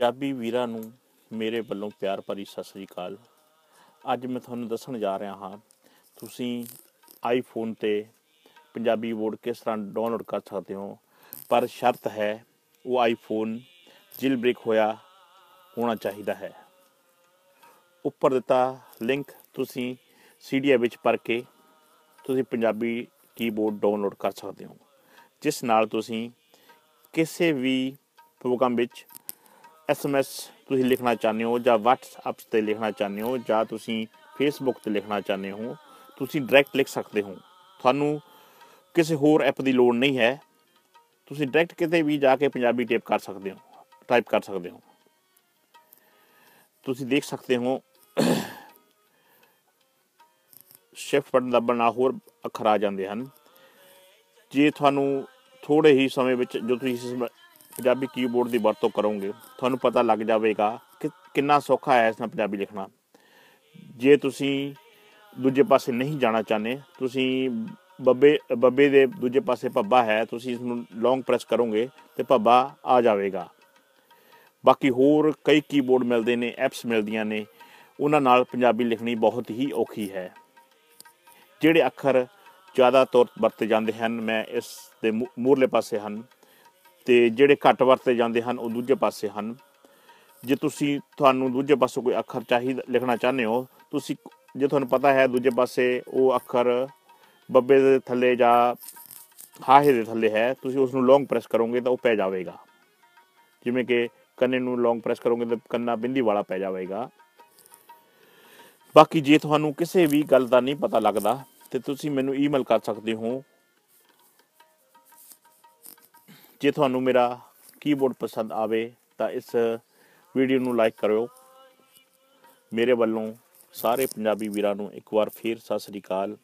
ਪੰਜਾਬੀ ਵੀਰਾਂ ਨੂੰ ਮੇਰੇ ਵੱਲੋਂ ਪਿਆਰ ਭਰੀ ਸਤਿ ਸ੍ਰੀ ਅਕਾਲ। ਅੱਜ ਮੈਂ ਤੁਹਾਨੂੰ ਦੱਸਣ ਜਾ ਰਿਹਾ ਹਾਂ, ਤੁਸੀਂ ਆਈਫੋਨ ਤੇ ਪੰਜਾਬੀ ਬੋਰਡ ਕਿਸ ਤਰ੍ਹਾਂ ਡਾਊਨਲੋਡ ਕਰ ਸਕਦੇ ਹੋ? ਪਰ ਸ਼ਰਤ ਹੈ, ਉਹ ਆਈਫੋਨ ਜਿਲ ਬ੍ਰੇਕ ਹੋਇਆ ਹੋਣਾ ਚਾਹੀਦਾ ਹੈ। ਉੱਪਰ ਦਿੱਤਾ ਲਿੰਕ ਤੁਸੀਂ ਸੀਡੀਆ ਵਿੱਚ ਭਰ ਕੇ ਤੁਸੀਂ ਪੰਜਾਬੀ ਕੀਬੋਰਡ ਡਾਊਨਲੋਡ ਕਰ ਸਕਦੇ ਹੋ। ਜਿਸ ਨਾਲ ਤੁਸੀਂ ਕਿਸੇ ਵੀ ਪ੍ਰੋਗਰਾਮ ਵਿੱਚ ਐਸਐਮਐਸ ਤੁਸੀਂ ਲਿਖਣਾ ਚਾਹੁੰਦੇ ਹੋ ਜਾਂ WhatsApp ਤੇ ਲਿਖਣਾ ਚਾਹੁੰਦੇ ਹੋ ਜਾਂ ਤੁਸੀਂ Facebook ਤੇ ਲਿਖਣਾ ਚਾਹੁੰਦੇ ਹੋ, ਤੁਸੀਂ ਡਾਇਰੈਕਟ ਲਿਖ ਸਕਦੇ ਹੋ। ਤੁਹਾਨੂੰ ਕਿਸੇ ਹੋਰ ਐਪ ਦੀ ਲੋੜ ਨਹੀਂ ਹੈ। ਤੁਸੀਂ ਡਾਇਰੈਕਟ ਕਿਤੇ ਵੀ ਜਾ ਕੇ ਪੰਜਾਬੀ ਟਾਈਪ ਕਰ ਸਕਦੇ ਹੋ ਟਾਈਪ ਕਰ ਸਕਦੇ ਹੋ। ਤੁਸੀਂ ਦੇਖ ਸਕਦੇ ਹੋ ਸ਼ਿਫਟ ਬਟਨ ਦੱਬਣ ਨਾਲ ਹੋਰ ਅੱਖਰ ਆ ਜਾਂਦੇ ਹਨ। ਜੇ ਤੁਹਾਨੂੰ ਥੋੜੇ ਹੀ ਸਮੇਂ ਵਿੱਚ ਜੋ ਤੁਸੀਂ ਪੰਜਾਬੀ ਕੀਬੋਰਡ ਦੀ ਵਰਤੋਂ ਕਰੋਗੇ, ਤੁਹਾਨੂੰ ਪਤਾ ਲੱਗ ਜਾਵੇਗਾ ਕਿ ਕਿੰਨਾ ਸੌਖਾ ਹੈ ਇਸ ਨਾਲ ਪੰਜਾਬੀ ਲਿਖਣਾ। ਜੇ ਤੁਸੀਂ ਦੂਜੇ ਪਾਸੇ ਨਹੀਂ ਜਾਣਾ ਚਾਹੁੰਦੇ, ਤੁਸੀਂ ਬੱਬੇ ਬੱਬੇ ਦੇ ਦੂਜੇ ਪਾਸੇ ਪੱਬਾ ਹੈ, ਤੁਸੀਂ ਇਸ ਨੂੰ ਲੌਂਗ ਪ੍ਰੈਸ ਕਰੋਗੇ ਤੇ ਪੱਬਾ ਆ ਜਾਵੇਗਾ। ਬਾਕੀ ਹੋਰ ਕਈ ਕੀਬੋਰਡ ਮਿਲਦੇ ਨੇ ਐਪਸ ਮਿਲਦੀਆਂ ਨੇ, ਉਹਨਾਂ ਨਾਲ ਪੰਜਾਬੀ ਲਿਖਣੀ ਬਹੁਤ ਹੀ ਔਖੀ ਹੈ। ਜਿਹੜੇ ਅੱਖਰ ਜ਼ਿਆਦਾ ਤੌਰ ਵਰਤੇ ਜਾਂਦੇ ਹਨ, ਮੈਂ ਇਸ ਦੇ ਮੂ- ਪਾਸੇ ਹਨ। ਤੇ ਜਿਹੜੇ ਘੱਟ ਵਰਤੇ ਜਾਂਦੇ ਹਨ, ਉਹ ਦੂਜੇ ਪਾਸੇ ਹਨ। ਜੇ ਤੁਸੀਂ ਤੁਹਾਨੂੰ ਦੂਜੇ ਪਾਸੇ ਕੋਈ ਅੱਖਰ ਚਾਹੀਦਾ ਲਿਖਣਾ ਚਾਹੁੰਦੇ ਹੋ, ਤੁਸੀਂ ਜੇ ਤੁਹਾਨੂੰ ਪਤਾ ਹੈ ਦੂਜੇ ਪਾਸੇ ਉਹ ਅੱਖਰ ਬੱਬੇ ਦੇ ਥੱਲੇ ਜਾਂ ਹਾਹੇ ਦੇ ਥੱਲੇ ਹੈ, ਤੁਸੀਂ ਉਸ ਨੂੰ ਲੌਂਗ ਪ੍ਰੈਸ ਕਰੋਗੇ ਤਾਂ ਉਹ ਪੈ ਜਾਵੇਗਾ। ਜਿਵੇਂ ਕਿ ਕੰਨੇ ਨੂੰ ਲੌਂਗ ਪ੍ਰੈਸ ਕਰੋਗੇ ਤਾਂ ਕੰਨਾ ਬਿੰਦੀ ਵਾਲਾ ਪੈ ਜਾਵੇਗਾ। ਬਾਕੀ ਜੇ ਤੁਹਾਨੂੰ ਕਿਸੇ ਵੀ ਗੱਲ ਦਾ ਨਹੀਂ ਪਤਾ ਲੱਗਦਾ, ਤੇ ਤੁਸੀਂ ਮੈਨੂੰ ਈਮੇਲ ਕਰ ਸਕਦੇ ਹੋ ਜੇ ਤੁਹਾਨੂੰ ਮੇਰਾ ਕੀਬੋਰਡ ਪਸੰਦ ਆਵੇ, ਤਾਂ ਇਸ ਵੀਡੀਓ ਨੂੰ ਲਾਈਕ ਕਰਿਓ। ਮੇਰੇ ਵੱਲੋਂ ਸਾਰੇ ਪੰਜਾਬੀ ਵੀਰਾਂ ਨੂੰ ਇੱਕ ਵਾਰ ਫੇਰ ਸਤਿ ਸ੍ਰੀ ਅਕਾਲ।